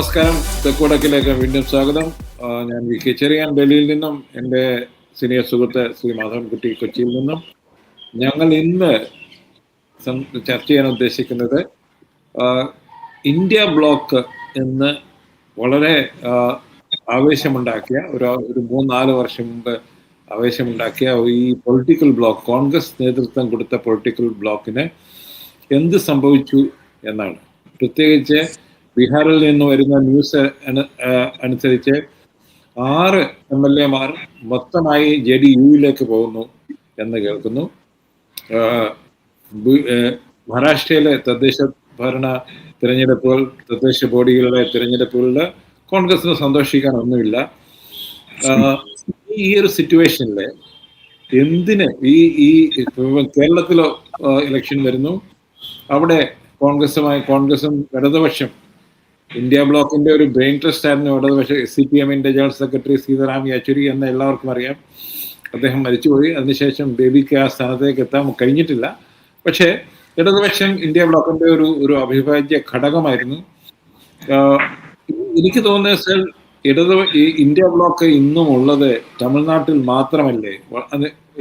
നമസ്കാരം. തെക്കുടക്കിലേക്ക് വീണ്ടും സ്വാഗതം. ഞാൻ വി കെ ചെറിയാൻ ഡൽഹിയിൽ നിന്നും എന്റെ സീനിയർ സുഹൃത്ത് ശ്രീ മാധവൻകുട്ടി കൊച്ചിയിൽ നിന്നും. ഞങ്ങൾ ഇന്ന് ചർച്ച ചെയ്യാൻ ഉദ്ദേശിക്കുന്നത് ഇന്ത്യ ബ്ലോക്ക് എന്ന് വളരെ ആവേശമുണ്ടാക്കിയ ഒരു ഒരു മൂന്നാൽ വർഷം മുമ്പ് ആവേശമുണ്ടാക്കിയ ഈ പൊളിറ്റിക്കൽ ബ്ലോക്ക് കോൺഗ്രസ് നേതൃത്വം കൊടുത്ത പൊളിറ്റിക്കൽ ബ്ലോക്കിന് എന്ത് സംഭവിച്ചു എന്നാണ്. പ്രത്യേകിച്ച് ബീഹാറിൽ നിന്ന് വരുന്ന ന്യൂസ് അനുസരിച്ച് ആറ് എം എൽ എമാർ മൊത്തമായി ജെ ഡി യുയിലേക്ക് പോകുന്നു എന്ന് കേൾക്കുന്നു. മഹാരാഷ്ട്രയിലെ തദ്ദേശ ഭരണ തിരഞ്ഞെടുപ്പുകൾ തദ്ദേശ ബോഡികളുടെ തിരഞ്ഞെടുപ്പുകളിൽ കോൺഗ്രസിന് സന്തോഷിക്കാൻ ഒന്നുമില്ല. ഈ ഒരു സിറ്റുവേഷനിൽ എന്തിന് ഈ ഈ കേരളത്തിലോ ഇലക്ഷൻ വരുന്നു? അവിടെ കോൺഗ്രസുമായി കോൺഗ്രസും ഇടതുപക്ഷം ഇന്ത്യ ബ്ലോക്കിന്റെ ഒരു ബ്രെയിൻ ട്രസ്റ്റ് ആയിരുന്നു ഇടതുപക്ഷ സി പി എമ്മിന്റെ ജനറൽ സെക്രട്ടറി സീതാറാം യെച്ചൂരി എന്ന എല്ലാവർക്കും അറിയാം. അദ്ദേഹം മരിച്ചുപോയി. അതിനുശേഷം ബേബിക്ക് ആ സ്ഥാനത്തേക്ക് എത്താൻ കഴിഞ്ഞിട്ടില്ല. പക്ഷേ ഇടതുപക്ഷം ഇന്ത്യ ബ്ലോക്കിന്റെ ഒരു ഒരു അവിഭാജ്യ ഘടകമായിരുന്നു. എനിക്ക് തോന്നുന്നത് സർ ഇടതു ഈ ഇന്ത്യ ബ്ലോക്ക് ഇന്നും ഉള്ളത് തമിഴ്നാട്ടിൽ മാത്രമല്ലേ?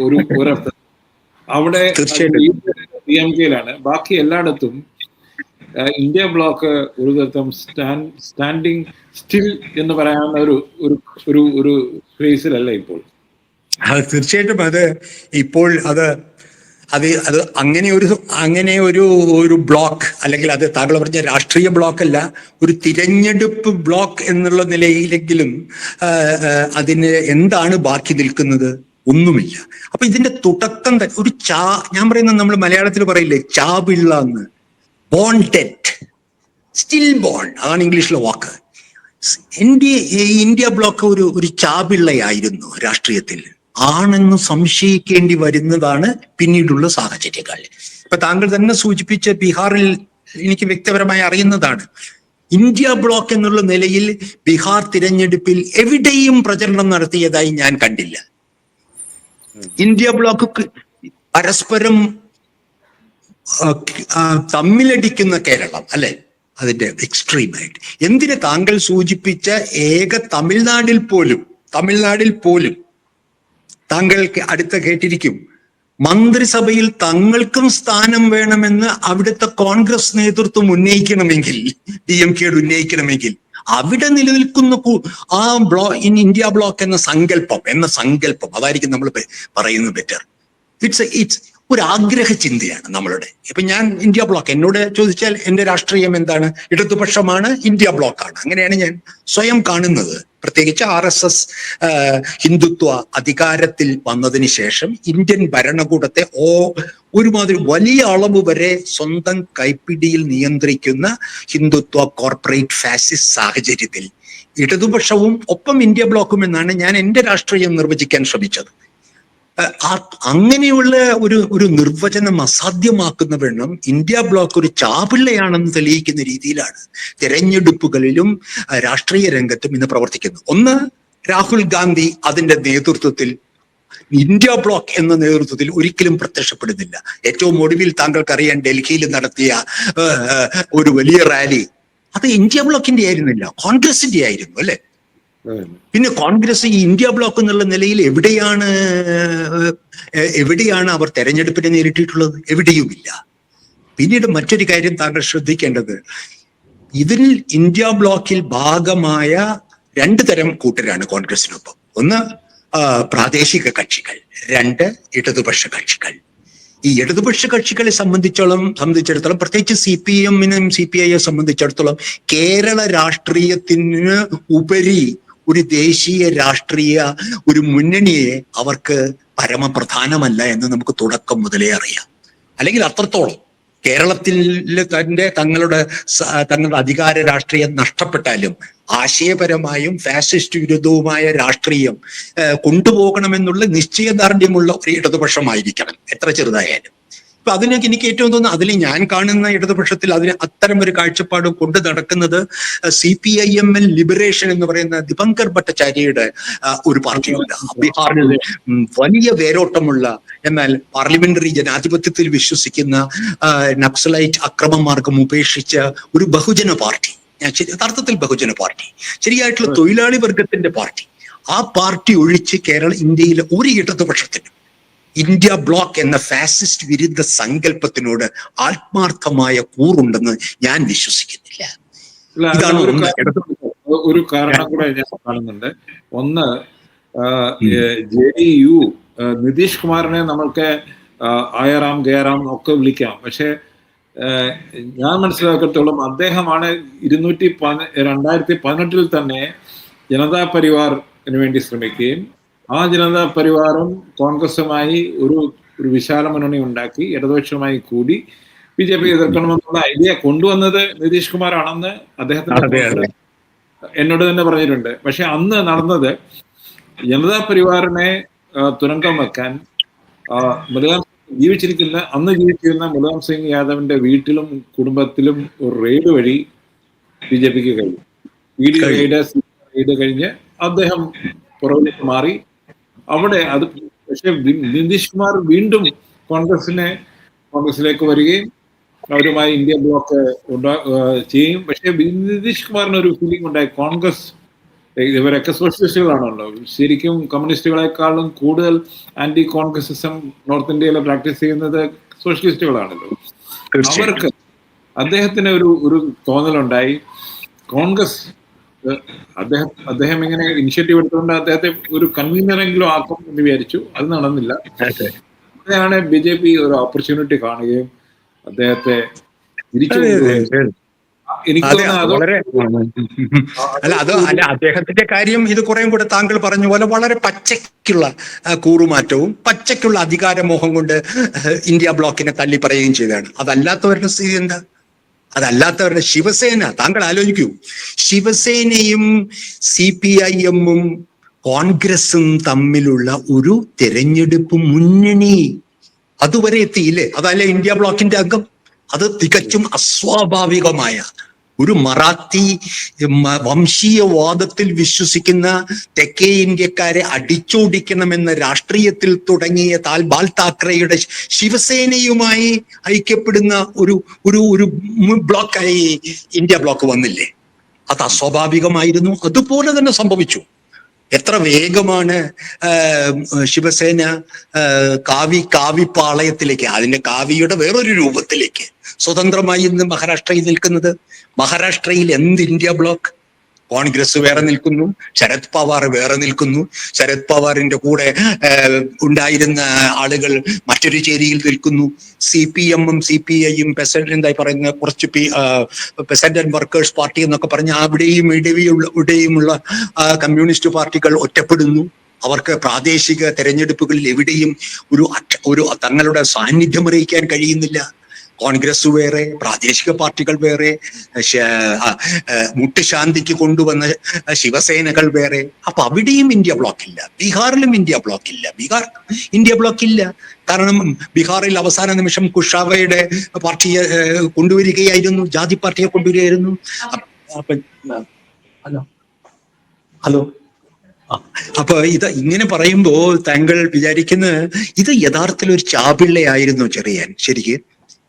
ഒരു ഒരർത്ഥം. അവിടെ. ഡി എം കെയിലാണ്. ബാക്കി എല്ലായിടത്തും ഇന്ത്യ ബ്ലോക്ക് ഒരു തരത്തിൽ സ്റ്റാൻഡ് സ്റ്റാൻഡിങ് സ്റ്റിൽ എന്ന് പറയാവുന്ന ഒരു ഒരു ഒരു ക്രേസിലല്ല ഇപ്പോൾ. അത് തീർച്ചയായിട്ടും അത് ഇപ്പോൾ അത് അത് അത് അങ്ങനെ ഒരു അങ്ങനെ ഒരു ഒരു ബ്ലോക്ക് അല്ലെങ്കിൽ അത് താങ്കൾ പറഞ്ഞ രാഷ്ട്രീയ ബ്ലോക്ക് അല്ല ഒരു തിരഞ്ഞെടുപ്പ് ബ്ലോക്ക് എന്നുള്ള നിലയിലെങ്കിലും അതിന് എന്താണ് ബാക്കി നിൽക്കുന്നത്? ഒന്നുമില്ല. അപ്പൊ ഇതിന്റെ തുടക്കം ഒരു ചാ ഞാൻ പറയുന്നത് നമ്മൾ മലയാളത്തിൽ പറയില്ലേ ചാപിള്ള എന്ന്. ഡെറ്റ് സ്റ്റിൽ ബോണ്ട് അതാണ് ഇംഗ്ലീഷിലെ വാക്ക്. ഇന്ത്യ ഈ ഇന്ത്യ ബ്ലോക്ക് ഒരു ഒരു ചാപിള്ളയായിരുന്നു രാഷ്ട്രീയത്തിൽ. ആണെന്ന് സംശയിക്കേണ്ടി വരുന്നതാണ് പിന്നീടുള്ള സാഹചര്യങ്ങൾ. ഇപ്പൊ താങ്കൾ തന്നെ സൂചിപ്പിച്ച ബീഹാറിൽ എനിക്ക് വ്യക്തിപരമായി അറിയുന്നതാണ്. ഇന്ത്യ ബ്ലോക്ക് എന്നുള്ള നിലയിൽ ബീഹാർ തിരഞ്ഞെടുപ്പിൽ എവിടെയും പ്രചരണം നടത്തിയതായി ഞാൻ കണ്ടില്ല. ഇന്ത്യ ബ്ലോക്ക് പരസ്പരം തമ്മിലടിക്കുന്ന കേരളം അല്ലെ? അതിന്റെ എക്സ്ട്രീമായിട്ട് എന്തിന് താങ്കൾ സൂചിപ്പിച്ച ഏക തമിഴ്നാടിൽ പോലും തമിഴ്നാടിൽ പോലും താങ്കൾക്ക് അടുത്ത കേട്ടിരിക്കും? മന്ത്രിസഭയിൽ തങ്ങൾക്കും സ്ഥാനം വേണമെന്ന് അവിടുത്തെ കോൺഗ്രസ് നേതൃത്വം ഉന്നയിക്കണമെങ്കിൽ ഡി എം കെയുടെ ഉന്നയിക്കണമെങ്കിൽ അവിടെ നിലനിൽക്കുന്ന ആ ബ്ലോ ഇൻ ഇന്ത്യ ബ്ലോക്ക് എന്ന സങ്കല്പം എന്ന സങ്കല്പം അതായിരിക്കും നമ്മൾ പറയുന്നത് ബെറ്റർ ഇറ്റ്സ് ഇറ്റ്സ് ഒരു ആഗ്രഹ ചിന്തയാണ് നമ്മളുടെ. ഇപ്പൊ ഞാൻ ഇന്ത്യ ബ്ലോക്ക് എന്നോട് ചോദിച്ചാൽ എന്റെ രാഷ്ട്രീയം എന്താണ്? ഇടതുപക്ഷമാണ് ഇന്ത്യ ബ്ലോക്കാണ്. അങ്ങനെയാണ് ഞാൻ സ്വയം കാണുന്നത്. പ്രത്യേകിച്ച് ആർ എസ് എസ് ഹിന്ദുത്വ അധികാരത്തിൽ വന്നതിന് ശേഷം ഇന്ത്യൻ ഭരണകൂടത്തെ ഓ ഒരുമാതിരി വലിയ അളവ് വരെ സ്വന്തം കൈപ്പിടിയിൽ നിയന്ത്രിക്കുന്ന ഹിന്ദുത്വ കോർപ്പറേറ്റ് ഫാസിസ്റ്റ് സാഹചര്യത്തിൽ ഇടതുപക്ഷവും ഒപ്പം ഇന്ത്യ ബ്ലോക്കും എന്നാണ് ഞാൻ എന്റെ രാഷ്ട്രീയം നിർവചിക്കാൻ ശ്രമിച്ചത്. അങ്ങനെയുള്ള ഒരു ഒരു നിർവചനം അസാധ്യമാക്കുന്ന വണ്ണം ഇന്ത്യ ബ്ലോക്ക് ഒരു ചാപിള്ളയാണെന്ന് തെളിയിക്കുന്ന രീതിയിലാണ് തെരഞ്ഞെടുപ്പുകളിലും രാഷ്ട്രീയ രംഗത്തും ഇന്ന് പ്രവർത്തിക്കുന്നത്. ഒന്ന് രാഹുൽ ഗാന്ധി അതിന്റെ നേതൃത്വത്തിൽ ഇന്ത്യ ബ്ലോക്ക് എന്ന നേതൃത്വത്തിൽ ഒരിക്കലും പ്രത്യക്ഷപ്പെടുന്നില്ല. ഏറ്റവും ഒടുവിൽ താങ്കൾക്കറിയാൻ ഡൽഹിയിൽ നടത്തിയ ഒരു വലിയ റാലി. അത് ഇന്ത്യ ബ്ലോക്കിന്റെ ആയിരുന്നില്ല കോൺഗ്രസിന്റെ ആയിരുന്നു അല്ലെ? പിന്നെ കോൺഗ്രസ് ഈ ഇന്ത്യ ബ്ലോക്ക് എന്നുള്ള നിലയിൽ എവിടെയാണ് എവിടെയാണ് അവർ തെരഞ്ഞെടുപ്പിനെ നേരിട്ടിട്ടുള്ളത്? എവിടെയുമില്ല. പിന്നീട് മറ്റൊരു കാര്യം താങ്കൾ ശ്രദ്ധിക്കേണ്ടത്. ഇതിൽ ഇന്ത്യ ബ്ലോക്കിൽ ഭാഗമായ രണ്ട് തരം കൂട്ടരാണ് കോൺഗ്രസിനൊപ്പം. ഒന്ന് പ്രാദേശിക കക്ഷികൾ. രണ്ട് ഇടതുപക്ഷ കക്ഷികൾ. ഈ ഇടതുപക്ഷ കക്ഷികളെ സംബന്ധിച്ചോളം സംബന്ധിച്ചിടത്തോളം പ്രത്യേകിച്ച് സി പി എമ്മിനും സി പി ഐയെ സംബന്ധിച്ചിടത്തോളം കേരള രാഷ്ട്രീയത്തിന് ഉപരി ഒരു ദേശീയ രാഷ്ട്രീയ ഒരു മുന്നണിയെ അവർക്ക് പരമപ്രധാനമല്ല എന്ന് നമുക്ക് തുടക്കം മുതലേ അറിയാം. അല്ലെങ്കിൽ അത്രത്തോളം കേരളത്തിൽ തന്നെ തങ്ങളുടെ തങ്ങളുടെ അധികാര രാഷ്ട്രീയം നഷ്ടപ്പെട്ടാലും ആശയപരമായും ഫാസിസ്റ്റ് വിരുദ്ധവുമായ രാഷ്ട്രീയം കൊണ്ടുപോകണമെന്നുള്ള നിശ്ചയദാർഢ്യമുള്ള ഒരു ഇടതുപക്ഷമായിരിക്കണം എത്ര ചെറുതായാലും. ഇപ്പൊ അതിനൊക്കെ എനിക്ക് ഏറ്റവും തോന്നുന്നു അതിൽ ഞാൻ കാണുന്ന ഇടതുപക്ഷത്തിൽ അതിന് അത്തരം ഒരു കാഴ്ചപ്പാട് കൊണ്ടു നടക്കുന്നത് C P I M L liberation എന്ന് പറയുന്ന ദിപങ്കർ ഭട്ടാചാര്യയുടെ ഒരു പാർട്ടിയുണ്ട്. ബീഹാറിൽ വലിയ വേരോട്ടമുള്ള എന്നാൽ പാർലമെന്ററി ജനാധിപത്യത്തിൽ വിശ്വസിക്കുന്ന നക്സലൈറ്റ് അക്രമമാർഗം ഉപേക്ഷിച്ച ഒരു ബഹുജന പാർട്ടി. യഥാർത്ഥത്തിൽ ബഹുജന പാർട്ടി. ശരിയായിട്ടുള്ള തൊഴിലാളി വർഗത്തിന്റെ പാർട്ടി. ആ പാർട്ടി ഒഴിച്ച് കേരള ഇന്ത്യയിലെ ഒരു ഇടതുപക്ഷത്തിനും ഇന്ത്യ ബ്ലോക്ക് എന്ന ഫാസിസ്റ്റ് വിരുദ്ധ സങ്കല്പത്തിനോട് ആത്മാർത്ഥമായ കൂറുണ്ടെന്ന് ഞാൻ വിശ്വസിക്കുന്നില്ല. ഇതാണ് ഒരു കാരണം- കൂടെ ഞാൻ കാണുന്നുണ്ട്. ഒന്ന് ജെ ഡി യു നിതീഷ് കുമാറിനെ നമ്മൾക്ക് ആയറാം ഗയറാം ഒക്കെ വിളിക്കാം. പക്ഷേ ഞാൻ മനസ്സിലാക്കത്തോളം അദ്ദേഹമാണ് ഇരുന്നൂറ്റി പതി രണ്ടായിരത്തി പതിനെട്ടിൽ തന്നെ ജനതാ പരിവാറിന് വേണ്ടി ശ്രമിക്കുകയും ആ ജനതാ പരിവാറും കോൺഗ്രസുമായി ഒരു ഒരു വിശാല മുന്നണി ഉണ്ടാക്കി ഇടതുപക്ഷവുമായി കൂടി ബി ജെ പി എതിർക്കണമെന്നുള്ള ഐഡിയ കൊണ്ടുവന്നത് നിതീഷ് കുമാറാണെന്ന് അതെ. എന്നോട് തന്നെ പറഞ്ഞിട്ടുണ്ട് പക്ഷെ അന്ന് നടന്നത് ജനതാ പരിവാറിനെ തുരങ്കം വെക്കാൻ മുലായം ജീവിച്ചിരിക്കുന്ന അന്ന് ജീവിച്ചിരുന്ന മുലായം സിംഗ് യാദവിന്റെ വീട്ടിലും കുടുംബത്തിലും ഒരു റെയ്ഡ് വഴി ബി ജെ പിക്ക് കഴിഞ്ഞു വീട് കഴിഞ്ഞു. റെയ്ഡ് റെയ്ഡ് കഴിഞ്ഞ് അദ്ദേഹം പുറകിലേക്ക് മാറി അവിടെ അത് പക്ഷെ നിതീഷ് കുമാർ വീണ്ടും കോൺഗ്രസിനെ കോൺഗ്രസിലേക്ക് വരികയും അവരുമായി ഇന്ത്യ ബ്ലോക്ക് ചെയ്യും. പക്ഷെ നിതീഷ് കുമാറിന് ഒരു ഫീലിംഗ് ഉണ്ടായി. കോൺഗ്രസ് ഇവരൊക്കെ സോഷ്യലിസ്റ്റുകളാണല്ലോ. ശരിക്കും കമ്മ്യൂണിസ്റ്റുകളെക്കാളും കൂടുതൽ ആന്റി കോൺഗ്രസിസം നോർത്ത് ഇന്ത്യയിൽ പ്രാക്ടീസ് ചെയ്യുന്നത് സോഷ്യലിസ്റ്റുകളാണല്ലോ. അവർക്ക് അദ്ദേഹത്തിന് ഒരു ഒരു തോന്നലുണ്ടായി. കോൺഗ്രസ് അദ്ദേഹം അദ്ദേഹം ഇങ്ങനെ ഇനിഷ്യേറ്റീവ് എടുത്തുകൊണ്ട് അദ്ദേഹത്തെ ഒരു കൺവീനറെങ്കിലും ആക്കും എന്ന് വിചാരിച്ചു. അത് നടന്നില്ല. അങ്ങനെയാണ് അവിടെയാണ് ബി ജെ പി ഒരു ഓപ്പർച്യൂണിറ്റി കാണുകയും അദ്ദേഹത്തെ തിരിച്ചു അല്ല അത് അല്ല അദ്ദേഹത്തിന്റെ കാര്യം ഇത് കുറേം കൂടെ താങ്കൾ പറഞ്ഞ പോലെ വളരെ പച്ചയ്ക്കുള്ള കൂറുമാറ്റവും പച്ചയ്ക്കുള്ള അധികാരമോഹം കൊണ്ട് ഇന്ത്യ ബ്ലോക്കിനെ തള്ളി പറയുകയും ചെയ്തതാണ്. അതല്ലാത്തവരുടെ സ്ഥിതി എന്താ? അതല്ലാത്തവരുടെ ശിവസേന താങ്കൾ ആലോചിക്കൂ. ശിവസേനയും സി പി ഐ എമ്മും കോൺഗ്രസും തമ്മിലുള്ള ഒരു തെരഞ്ഞെടുപ്പ് മുന്നണി അതുവരെ എത്തിയില്ലേ? അതല്ലേ ഇന്ത്യ ബ്ലോക്കിന്റെ അംഗം? അത് തികച്ചും അസ്വാഭാവികമായ ഒരു മറാത്തി വംശീയവാദത്തിൽ വിശ്വസിക്കുന്ന തെക്കേ ഇന്ത്യക്കാരെ അടിച്ചോടിക്കണമെന്ന രാഷ്ട്രീയത്തിൽ തുടങ്ങിയ താൽ ബാൽ താക്കറെയുടെ ശിവസേനയുമായി ഐക്യപ്പെടുന്ന ഒരു ഒരു ഒരു ബ്ലോക്കായി ഇന്ത്യ ബ്ലോക്ക് വന്നില്ലേ? അത് അസ്വാഭാവികമായിരുന്നു. അതുപോലെ തന്നെ സംഭവിച്ചു. എത്ര വേഗമാണ് ശിവസേന കാവി കാവിപ്പാളയത്തിലേക്ക് അതിന്റെ കാവിയുടെ വേറൊരു രൂപത്തിലേക്ക് സ്വതന്ത്രമായി ഇന്ന് മഹാരാഷ്ട്രയിൽ നിൽക്കുന്നത്. മഹാരാഷ്ട്രയിൽ എന്ത് ഇന്ത്യ ബ്ലോക്ക്? കോൺഗ്രസ് വേറെ നിൽക്കുന്നു ശരത് പവാർ വേറെ നിൽക്കുന്നു. ശരത് പവാറിന്റെ കൂടെ ഉണ്ടായിരുന്ന ആളുകൾ മറ്റൊരു ചേരിയിൽ നിൽക്കുന്നു. സി പി എമ്മും സി പി ഐയും പെസന്റ് എന്തായി പറയുന്ന കുറച്ച് P peasant and workers party എന്നൊക്കെ പറഞ്ഞ് അവിടെയും ഇടവിയുള്ള ഇവിടെയുമുള്ള കമ്മ്യൂണിസ്റ്റ് പാർട്ടികൾ ഒറ്റപ്പെടുന്നു. അവർക്ക് പ്രാദേശിക തെരഞ്ഞെടുപ്പുകളിൽ എവിടെയും ഒരു ഒരു തങ്ങളുടെ സാന്നിധ്യം അറിയിക്കാൻ കഴിയുന്നില്ല. കോൺഗ്രസ് വേറെ പ്രാദേശിക പാർട്ടികൾ വേറെ മുട്ടുശാന്തിക്ക് കൊണ്ടുവന്ന ശിവസേനകൾ വേറെ. അപ്പൊ അവിടെയും ഇന്ത്യ ബ്ലോക്ക് ഇല്ല. ബീഹാറിലും ഇന്ത്യ ബ്ലോക്ക് ഇല്ല. ബീഹാർ ഇന്ത്യ ബ്ലോക്ക് ഇല്ല. കാരണം ബീഹാറിൽ അവസാന നിമിഷം കുഷാവയുടെ പാർട്ടിയെ കൊണ്ടുവരികയായിരുന്നു ജാതി പാർട്ടിയെ കൊണ്ടുവരികയായിരുന്നു. ഹലോ. ഹലോ. അപ്പൊ ഇത് ഇങ്ങനെ പറയുമ്പോൾ താങ്കൾ വിചാരിക്കുന്ന ഇത് യഥാർത്ഥത്തിൽ ഒരു ചാപിള്ളയായിരുന്നു ചെറിയാൻ. ശരിക്ക്?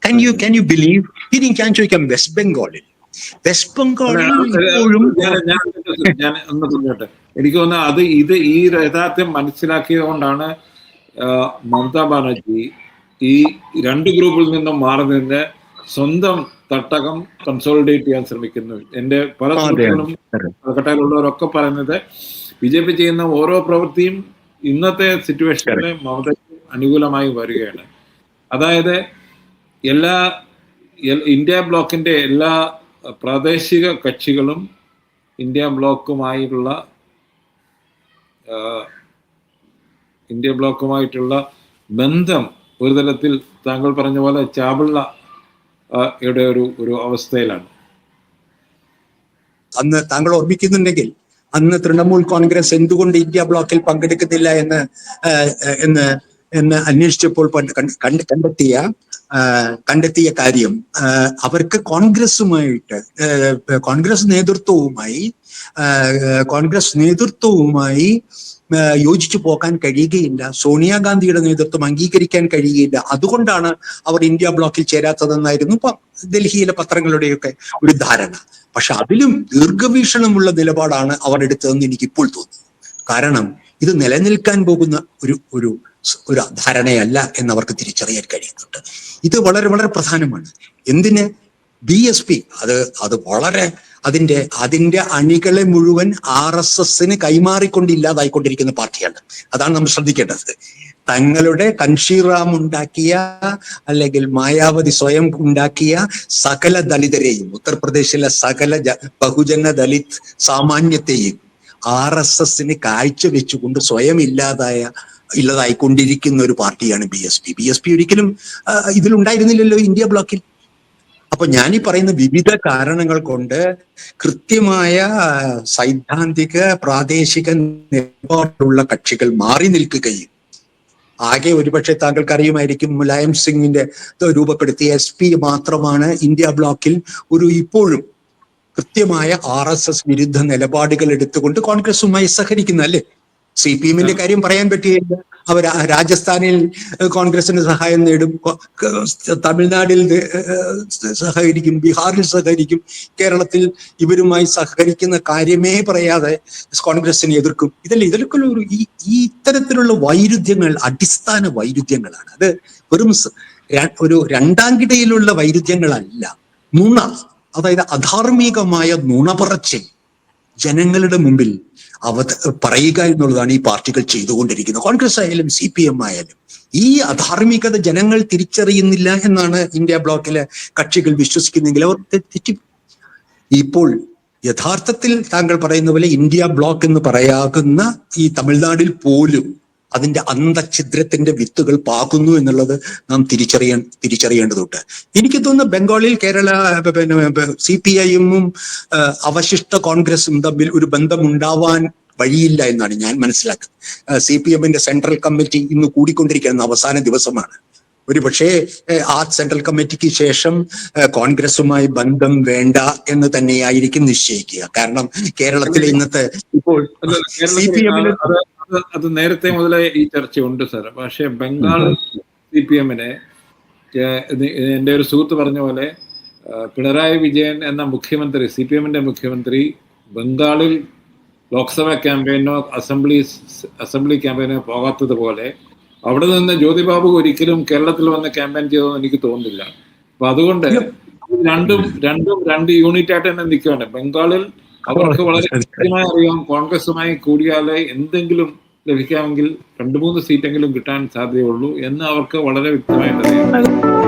Can you can you believe ഇനി ഞാൻ ചോദിക്കാം വെസ്റ്റ് ബംഗാളിൽ വെസ്റ്റ് ബംഗാളിൽ ഇപ്പോഴും ഞാൻ ഒന്ന് പറഞ്ഞോട്ടെ. എനിക്ക് തോന്നുന്നു അത് ഇത് ഈ യഥാർത്ഥം മനസ്സിലാക്കിയത് കൊണ്ടാണ് മമതാ ബാനർജി ഈ രണ്ട് ഗ്രൂപ്പിൽ നിന്നും മാറി നിന്ന് സ്വന്തം തട്ടകം കൺസോളിഡേറ്റ് ചെയ്യാൻ ശ്രമിക്കുന്നു. എന്റെ പല സുഹൃത്തുക്കളും അതെ. പറയുന്നത് ബി ജെ പി ചെയ്യുന്ന ഓരോ പ്രവൃത്തിയും ഇന്നത്തെ സിറ്റുവേഷനിൽ മമതയ്ക്ക് അനുകൂലമായി വരികയാണ്. അതായത് എല്ലാ ഇന്ത്യ ബ്ലോക്കിന്റെ എല്ലാ പ്രാദേശിക കക്ഷികളും ഇന്ത്യ ബ്ലോക്കുമായിട്ടുള്ള ഇന്ത്യ ബ്ലോക്കുമായിട്ടുള്ള ബന്ധം ഒരു തരത്തിൽ താങ്കൾ പറഞ്ഞ പോലെ ചാപിള്ള യുടെ ഒരു ഒരു അവസ്ഥയിലാണ്. അന്ന് താങ്കൾ ഓർമ്മിക്കുന്നുണ്ടെങ്കിൽ അന്ന് തൃണമൂൽ കോൺഗ്രസ് എന്തുകൊണ്ട് ഇന്ത്യ ബ്ലോക്കിൽ പങ്കെടുക്കുന്നില്ല എന്ന് എന്ന് എന്ന് അന്വേഷിച്ചപ്പോൾ കണ്ടെത്തിയ കണ്ടെത്തിയ കാര്യം അവർക്ക് കോൺഗ്രസുമായിട്ട് കോൺഗ്രസ് നേതൃത്വവുമായി കോൺഗ്രസ് നേതൃത്വവുമായി യോജിച്ചു പോകാൻ കഴിയുകയില്ല. സോണിയാഗാന്ധിയുടെ നേതൃത്വം അംഗീകരിക്കാൻ കഴിയുകയില്ല. അതുകൊണ്ടാണ് അവർ ഇന്ത്യ ബ്ലോക്കിൽ ചേരാത്തതെന്നായിരുന്നു ഡൽഹിയിലെ പത്രങ്ങളുടെയൊക്കെ ഒരു ധാരണ. പക്ഷെ അതിലും ദീർഘവീക്ഷണമുള്ള നിലപാടാണ് അവർ എടുത്തതെന്ന് എനിക്ക് ഇപ്പോൾ തോന്നുന്നു. കാരണം ഇത് നിലനിൽക്കാൻ പോകുന്ന ഒരു ഒരു ഒരു ധാരണയല്ല എന്നവർക്ക് തിരിച്ചറിയാൻ കഴിയുന്നുണ്ട്. ഇത് വളരെ വളരെ പ്രധാനമാണ്. എന്തിന്? ബി എസ് പി അത് അത് വളരെ അതിന്റെ അതിന്റെ അണികളെ മുഴുവൻ ആർ എസ് എസിന് കൈമാറിക്കൊണ്ട് ഇല്ലാതായിക്കൊണ്ടിരിക്കുന്ന പാർട്ടിയാണ്. അതാണ് നമ്മൾ ശ്രദ്ധിക്കേണ്ടത്. തങ്ങളുടെ കൻഷീറാം ഉണ്ടാക്കിയ അല്ലെങ്കിൽ മായാവതി സ്വയം ഉണ്ടാക്കിയ സകല ദളിതരെയും ഉത്തർപ്രദേശിലെ സകല ബഹുജന ദളിത് സാമാന്യത്തെയും ആർ എസ് എസിന് കാഴ്ചവെച്ചുകൊണ്ട് സ്വയം ഇല്ലാതായ ഇല്ലാതായിക്കൊണ്ടിരിക്കുന്ന ഒരു പാർട്ടിയാണ് B S P. B S P ഒരിക്കലും ഇതിലുണ്ടായിരുന്നില്ലല്ലോ ഇന്ത്യ ബ്ലോക്കിൽ. അപ്പൊ ഞാൻ ഈ പറയുന്ന വിവിധ കാരണങ്ങൾ കൊണ്ട് കൃത്യമായ സൈദ്ധാന്തിക പ്രാദേശിക നിലപാടുള്ള കക്ഷികൾ മാറി നിൽക്കുകയും ആകെ ഒരുപക്ഷെ താങ്കൾക്ക് അറിയുമായിരിക്കും മുലായം സിംഗിന്റെ രൂപപ്പെടുത്തിയ എസ് പി മാത്രമാണ് ഇന്ത്യ ബ്ലോക്കിൽ ഒരു ഇപ്പോഴും കൃത്യമായ ആർ എസ് എസ് വിരുദ്ധ നിലപാടുകൾ എടുത്തുകൊണ്ട് കോൺഗ്രസുമായി സഹകരിക്കുന്ന അല്ലേ? സി പി എമ്മിന്റെ കാര്യം പറയാൻ പറ്റുകയില്ല അവർ രാജസ്ഥാനിൽ കോൺഗ്രസിന് സഹായം നേടും തമിഴ്നാടിൽ സഹകരിക്കും ബീഹാറിൽ സഹകരിക്കും. കേരളത്തിൽ ഇവരുമായി സഹകരിക്കുന്ന കാര്യമേ പറയാതെ കോൺഗ്രസിനെ എതിർക്കും. ഇതല്ല? ഇതിലൊക്കെ ഒരു ഈ ഇത്തരത്തിലുള്ള വൈരുദ്ധ്യങ്ങൾ അടിസ്ഥാന വൈരുദ്ധ്യങ്ങളാണ്. അത് വെറും ഒരു രണ്ടാം കിടയിലുള്ള വൈരുദ്ധ്യങ്ങളല്ല. നുണ അതായത് അധാർമികമായ നുണപറച്ചിൽ ജനങ്ങളുടെ മുമ്പിൽ അവ പറയുക എന്നുള്ളതാണ് ഈ പാർട്ടികൾ ചെയ്തുകൊണ്ടിരിക്കുന്നത്. കോൺഗ്രസ് ആയാലും സി പി എം ആയാലും ഈ അധാർമികത ജനങ്ങൾ തിരിച്ചറിയുന്നില്ല എന്നാണ് ഇന്ത്യ ബ്ലോക്കിലെ കക്ഷികൾ വിശ്വസിക്കുന്നെങ്കിൽ അവർ തെറ്റി ഇപ്പോൾ യഥാർത്ഥത്തിൽ താങ്കൾ പറയുന്ന പോലെ ഇന്ത്യ ബ്ലോക്ക് എന്ന് പറയാകുന്ന ഈ തമിഴ്നാടിൽ പോലും അതിന്റെ അന്തഛിദ്രത്തിന്റെ വിത്തുകൾ പാകുന്നു എന്നുള്ളത് നാം തിരിച്ചറിയ തിരിച്ചറിയേണ്ടതുണ്ട്. എനിക്ക് തോന്നുന്നു ബംഗാളിൽ കേരള പിന്നെ സി പി ഐഎമ്മും അവശിഷ്ട കോൺഗ്രസും തമ്മിൽ ഒരു ബന്ധമുണ്ടാവാൻ വഴിയില്ല എന്നാണ് ഞാൻ മനസ്സിലാക്കുന്നത്. സി പി എമ്മിന്റെ സെൻട്രൽ കമ്മിറ്റി ഇന്ന് കൂടിക്കൊണ്ടിരിക്കുന്ന അവസാന ദിവസമാണ്. ഒരു പക്ഷേ ആ സെൻട്രൽ കമ്മിറ്റിക്ക് ശേഷം കോൺഗ്രസുമായി ബന്ധം വേണ്ട എന്ന് തന്നെയായിരിക്കും നിശ്ചയിക്കുക. കാരണം കേരളത്തിലെ ഇന്നത്തെ ഇപ്പോൾ സി പി എമ്മിന് അത് നേരത്തെ മുതലേ ഈ ചർച്ചയുണ്ട് സാർ. പക്ഷേ ബംഗാൾ സി പി എമ്മിനെ എന്റെ ഒരു സുഹൃത്ത് പറഞ്ഞ പോലെ പിണറായി വിജയൻ എന്ന മുഖ്യമന്ത്രി സി പി എമ്മിന്റെ മുഖ്യമന്ത്രി ബംഗാളിൽ ലോക്സഭാ ക്യാമ്പയിനോ അസംബ്ലി അസംബ്ലി ക്യാമ്പയിനോ പോകാത്തതുപോലെ അവിടെ നിന്ന് ജ്യോതിബാബു ഒരിക്കലും കേരളത്തിൽ വന്ന് ക്യാമ്പയിൻ ചെയ്തതെന്ന് എനിക്ക് തോന്നുന്നില്ല. അപ്പൊ അതുകൊണ്ട് രണ്ടും രണ്ടും രണ്ട് യൂണിറ്റ് ആയിട്ട് തന്നെ നിൽക്കുകയാണ്. ബംഗാളിൽ അവർക്ക് വളരെ കൃത്യമായി അറിയാം കോൺഗ്രസുമായി കൂടിയാലേ എന്തെങ്കിലും ലഭിക്കാമെങ്കിൽ രണ്ടു മൂന്ന് സീറ്റെങ്കിലും കിട്ടാൻ സാധ്യതയുള്ളൂ എന്ന് അവർക്ക് വളരെ വ്യക്തമായിട്ട് അറിയാം.